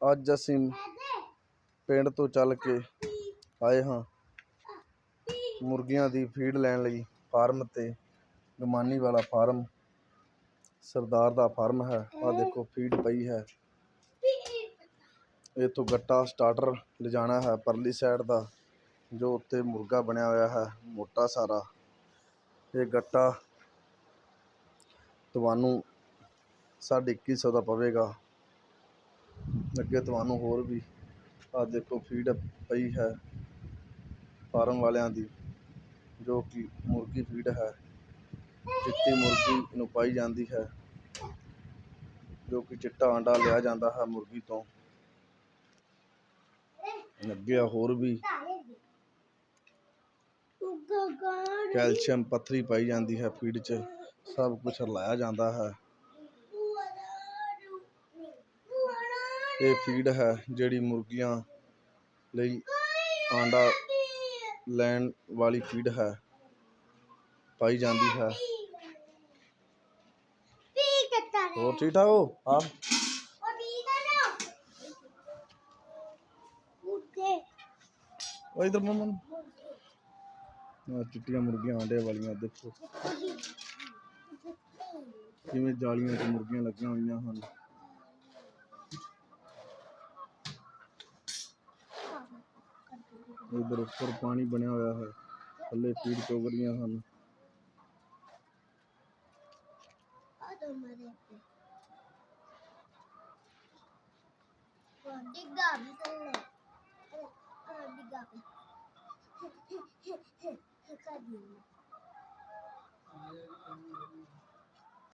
ਅੱਜ ਅਸੀਂ ਪਿੰਡ ਤੋਂ ਚੱਲ ਕੇ ਆਏ ਹਾਂ। ਮੁਰਗੀਆਂ ਦੀ ਫੀਡ ਲੈਣ ਲਈ ਫਾਰਮ ਤੇ। ਗਮਾਨੀ ਵਾਲਾ ਫਾਰਮ ਸਰਦਾਰ ਦਾ ਫਾਰਮ ਹੈ। ਆ ਦੇਖੋ ਫੀਡ ਪਈ ਹੈ। ਇੱਥੋਂ ਗੱਟਾ ਸਟਾਰਟਰ ਲਿਜਾਣਾ ਹੈ ਪਰਲੀ ਸਾਈਡ ਦਾ, ਜੋ ਉੱਤੇ ਮੁਰਗਾ ਬਣਿਆ ਹੋਇਆ ਹੈ, ਮੋਟਾ ਸਾਰਾ। ਇਹ ਗੱਟਾ ਤੁਹਾਨੂੰ ਸਾਢੇ ਇੱਕੀ ਸੌ ਦਾ ਪਵੇਗਾ। ਅੱਗੇ ਤੁਹਾਨੂੰ ਹੋਰ ਵੀ। ਆ ਦੇਖੋ ਫੀਡ ਪਈ ਹੈ ਫਾਰਮ ਵਾਲਿਆਂ ਦੀ, ਜੋ ਕਿ ਮੁਰਗੀ ਫੀਡ ਹੈ। ਚਿੱਟੀ ਮੁਰਗੀ ਨੂੰ ਪਾਈ ਜਾਂਦੀ ਹੈ, ਜੋ ਕਿ ਚਿੱਟਾ ਆਂਡਾ ਲਿਆ ਜਾਂਦਾ ਹੈ ਮੁਰਗੀ ਤੋਂ। ਲੱਗਿਆ ਹੋਰ ਵੀ। ਕੈਲਸ਼ੀਅਮ ਪੱਥਰੀ ਪਾਈ ਜਾਂਦੀ ਹੈ ਫੀਡ 'ਚ। ਸਭ ਕੁਝ ਲਾਇਆ ਜਾਂਦਾ ਹੈ। ਇਹ ਫੀਡ ਹੈ ਜਿਹੜੀ ਮੁਰਗੀਆਂ ਲਈ ਆਂਡਾ ਲੈਣ ਵਾਲੀ ਫੀਡ ਹੈ, ਪਾਈ ਜਾਂਦੀ ਹੈ। ਹੋਰ ਠੀਕ ਠਾਕ ਹੋ? ਹਾਂ। ਉਹ ਇਧਰ ਮਮਨ ਆ ਚਿੱਟੀਆਂ ਮੁਰਗੀਆਂ ਆਂਡੇ ਵਾਲੀਆਂ, ਦੇਖੋ। ਕਿਵੇਂ ਜਾਲੀਆਂ 'ਚ ਮੁਰਗੀਆਂ ਲੱਗੀਆਂ ਹੋਈਆਂ ਹਨ। ਇਧਰ ਉੱਪਰ ਪਾਣੀ ਬਣਿਆ ਹੋਇਆ ਹੈ ਥੱਲੇ ਫੀਡ ਚੁਗ ਰਹੀਆਂ ਹਨ ਡਿੱਗਾ ਵੀ ਥੱਲੇ ਡਿੱਗਾ ਵੀ ਕਦੀ